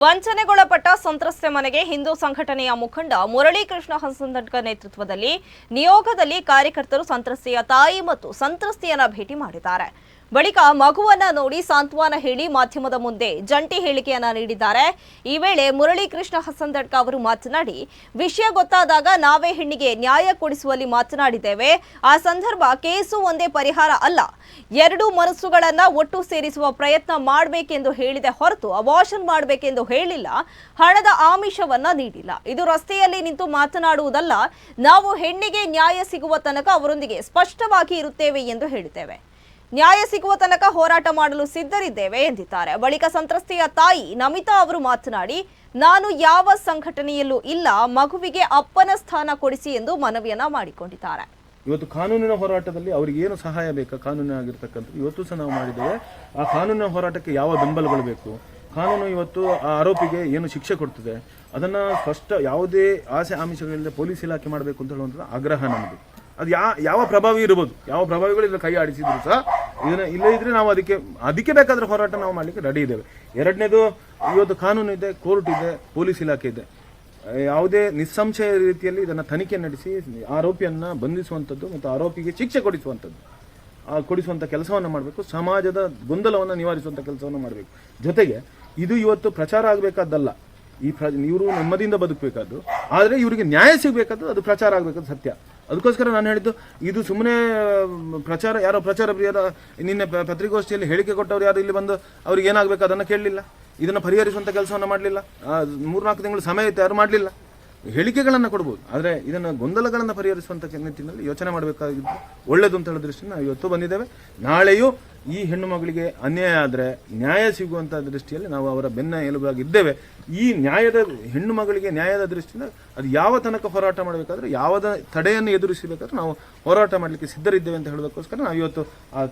ವಂಚನೆಗೊಳಪಟ್ಟ ಸಂತ್ರಸ್ತೆ ಮನೆಗೆ ಹಿಂದೂ ಸಂಘಟನೆಯ ಮುಖಂಡ ಮುರಳೀಕೃಷ್ಣ ಹಸಂದಡ್ಕ ನೇತೃತ್ವದಲ್ಲಿ ನಿಯೋಗದಲ್ಲಿ ಕಾರ್ಯಕರ್ತರು ಸಂತ್ರಸ್ತೆಯ ತಾಯಿ ಮತ್ತು ಸಂತ್ರಸ್ತೆಯನ್ನ ಭೇಟಿ ಮಾಡಿದ್ದಾರೆ. ಬಳಿಕ ಮಗುವನ್ನ ನೋಡಿ ಸಾಂತ್ವನ ಹೇಳಿ ಮಾಧ್ಯಮದ ಮುಂದೆ ಜಂಟಿ ಹೇಳಿಕೆಯನ್ನ ನೀಡಿದ್ದಾರೆ. ಈ ವೇಳೆ ಮುರಳೀಕೃಷ್ಣ ಹಸಂದಡ್ಕ ಅವರು ಮಾತನಾಡಿ, ವಿಷಯ ಗೊತ್ತಾದಾಗ ನಾವೇ ಹೆಣ್ಣಿಗೆ ನ್ಯಾಯ ಕೊಡಿಸುವಲ್ಲಿ ಮಾತನಾಡಿದ್ದೇವೆ. ಆ ಸಂದರ್ಭ ಕೇಸು ಒಂದೇ ಪರಿಹಾರ ಅಲ್ಲ, ಎರಡು ಮನಸ್ಸುಗಳನ್ನ ಒಟ್ಟು ಸೇರಿಸುವ ಪ್ರಯತ್ನ ಮಾಡಬೇಕೆಂದು ಹೇಳಿದೆ ಹೊರತು ಅಬಾಷನ್ ಮಾಡಬೇಕೆಂದು ಹೇಳಿಲ್ಲ, ಹಣದ ಆಮಿಷವನ್ನ ನೀಡಿಲ್ಲ. ಇದು ರಸ್ತೆಯಲ್ಲಿ ನಿಂತು ಮಾತನಾಡುವುದಲ್ಲ, ನಾವು ಹೆಣ್ಣಿಗೆ ನ್ಯಾಯ ಸಿಗುವ ತನಕ ಅವರೊಂದಿಗೆ ಸ್ಪಷ್ಟವಾಗಿ ಇರುತ್ತೇವೆ ಎಂದು ಹೇಳಿದ್ದೇವೆ. ನ್ಯಾಯ ಸಿಗುವ ತನಕ ಹೋರಾಟ ಮಾಡಲು ಸಿದ್ಧರಿದ್ದೇವೆ ಎಂದಿದ್ದಾರೆ. ಬಳಿಕ ಸಂತ್ರಸ್ತೆಯ ತಾಯಿ ನಮಿತಾ ಅವರು ಮಾತನಾಡಿ, ನಾನು ಯಾವ ಸಂಘಟನೆಯಲ್ಲೂ ಇಲ್ಲ, ಮಗುವಿಗೆ ಅಪ್ಪನ ಸ್ಥಾನ ಕೊಡಿಸಿ ಎಂದು ಮನವಿಯನ್ನ ಮಾಡಿಕೊಂಡಿದ್ದಾರೆ. ಇವತ್ತು ಕಾನೂನಿನ ಹೋರಾಟದಲ್ಲಿ ಅವರಿಗೆ ಏನು ಸಹಾಯ ಬೇಕಾ ಕಾನೂನಾಗಿರ್ತಕ್ಕಂಥದ್ದು ಇವತ್ತು ಸಹ ನಾವು ಮಾಡಿದ್ದೇವೆ. ಆ ಕಾನೂನಿನ ಹೋರಾಟಕ್ಕೆ ಯಾವ ಬೆಂಬಲಗಳು ಬೇಕು? ಕಾನೂನು ಇವತ್ತು ಆ ಆರೋಪಿಗೆ ಏನು ಶಿಕ್ಷೆ ಕೊಡ್ತದೆ? ಅದನ್ನ ಸ್ಪಷ್ಟ ಯಾವುದೇ ಆಸೆ ಆಮಿಷಗಳಿಂದ ಪೊಲೀಸ್ ಇಲಾಖೆ ಮಾಡಬೇಕು ಅಂತ ಹೇಳುವಂಥದ್ದು ಆಗ್ರಹ ನಮ್ಮದು ಅದು ಯಾ, ಯಾವ ಪ್ರಭಾವಿ ಇರ್ಬೋದು? ಯಾವ ಪ್ರಭಾವಿಗಳು ಇದನ್ನು ಕೈ ಆಡಿಸಿದ್ರು ಸಹ ಇದನ್ನ ಇಲ್ಲೇ ಇದ್ರೆ ನಾವು ಅದಕ್ಕೆ ಅದಕ್ಕೆ ಬೇಕಾದ್ರೆ ಹೋರಾಟ ನಾವು ಮಾಡ್ಲಿಕ್ಕೆ ರೆಡಿ ಇದ್ದೇವೆ. ಎರಡನೇದು ಇವತ್ತು ಕಾನೂನು ಇದೆ ಕೋರ್ಟ್ ಇದೆ, ಪೊಲೀಸ್ ಇಲಾಖೆ ಇದೆ. ಯಾವುದೇ ನಿಸ್ಸಂಶಯ ರೀತಿಯಲ್ಲಿ ಇದನ್ನು ತನಿಖೆ ನಡೆಸಿ, ಆರೋಪಿಯನ್ನ ಬಂಧಿಸುವಂಥದ್ದು ಮತ್ತು ಆರೋಪಿಗೆ ಶಿಕ್ಷೆ ಕೊಡಿಸುವಂಥದ್ದು. ಕೊಡಿಸುವಂಥ ಕೆಲಸವನ್ನು ಮಾಡಬೇಕು. ಸಮಾಜದ ಗೊಂದಲವನ್ನು ನಿವಾರಿಸುವಂಥ ಕೆಲಸವನ್ನು ಮಾಡಬೇಕು. ಜೊತೆಗೆ, ಇದು ಇವತ್ತು ಪ್ರಚಾರ ಆಗಬೇಕಾದ್ದಲ್ಲ. ಈ ಪ್ರ, ಇವರು ನೆಮ್ಮದಿಯಿಂದ ಬದುಕಬೇಕಾದ್ದು. ಆದರೆ ಇವರಿಗೆ ನ್ಯಾಯ ಸಿಗಬೇಕಾದ್ದು, ಅದು ಪ್ರಚಾರ ಆಗಬೇಕಾದ್ದು ಸತ್ಯ. ಅದಕ್ಕೋಸ್ಕರ ನಾನು ಹೇಳಿದ್ದು, ಇದು ಸುಮ್ಮನೆ ಪ್ರಚಾರ, ಯಾರೋ ಪ್ರಚಾರ ಪ್ರಿಯರ ನಿನ್ನೆ ಪತ್ರಿಕಾಗೋಷ್ಠಿಯಲ್ಲಿ ಹೇಳಿಕೆ ಕೊಟ್ಟವರು ಯಾರು ಇಲ್ಲಿ ಬಂದು ಅವ್ರಿಗೆ ಏನಾಗಬೇಕು ಅದನ್ನು ಕೇಳಲಿಲ್ಲ. ಇದನ್ನು ಪರಿಹರಿಸುವಂಥ ಕೆಲಸವನ್ನು ಮಾಡಲಿಲ್ಲ. ಮೂರ್ನಾಲ್ಕು ತಿಂಗಳು ಸಮಯ ಇತ್ತು, ಯಾರು ಮಾಡಲಿಲ್ಲ. ಹೇಳಿಕೆಗಳನ್ನು ಕೊಡ್ಬೋದು. ಆದರೆ ಇದನ್ನು ಗೊಂದಲಗಳನ್ನು ಪರಿಹರಿಸುವಂಥ ನಿಟ್ಟಿನಲ್ಲಿ ಯೋಚನೆ ಮಾಡಬೇಕಾಗಿದ್ದು ಒಳ್ಳೆಯದು ಅಂತ ಹೇಳೋ ದೃಷ್ಟಿಯಿಂದ ಇವತ್ತು ಬಂದಿದ್ದೇವೆ. ನಾಳೆಯೂ ಈ ಹೆಣ್ಣು ಮಗಳಿಗೆ ಅನ್ಯಾಯ ಆದರೆ, ನ್ಯಾಯ ಸಿಗುವಂಥ ದೃಷ್ಟಿಯಲ್ಲಿ ನಾವು ಅವರ ಬೆನ್ನ ಎಲುಬಾಗಿದ್ದೇವೆ ಈ ನ್ಯಾಯದ, ಹೆಣ್ಣು ಮಗಳಿಗೆ ನ್ಯಾಯದ ದೃಷ್ಟಿಯಿಂದ ಅದು ಯಾವ ತನಕ ಹೋರಾಟ ಮಾಡಬೇಕಾದ್ರೆ ಯಾವ ತಡೆಯನ್ನು ಎದುರಿಸಬೇಕಾದ್ರೆ ನಾವು ಹೋರಾಟ ಮಾಡಲಿಕ್ಕೆ ಸಿದ್ಧರಿದ್ದೇವೆ ಅಂತ ಹೇಳೋದಕ್ಕೋಸ್ಕರ ನಾವು ಇವತ್ತು ಆ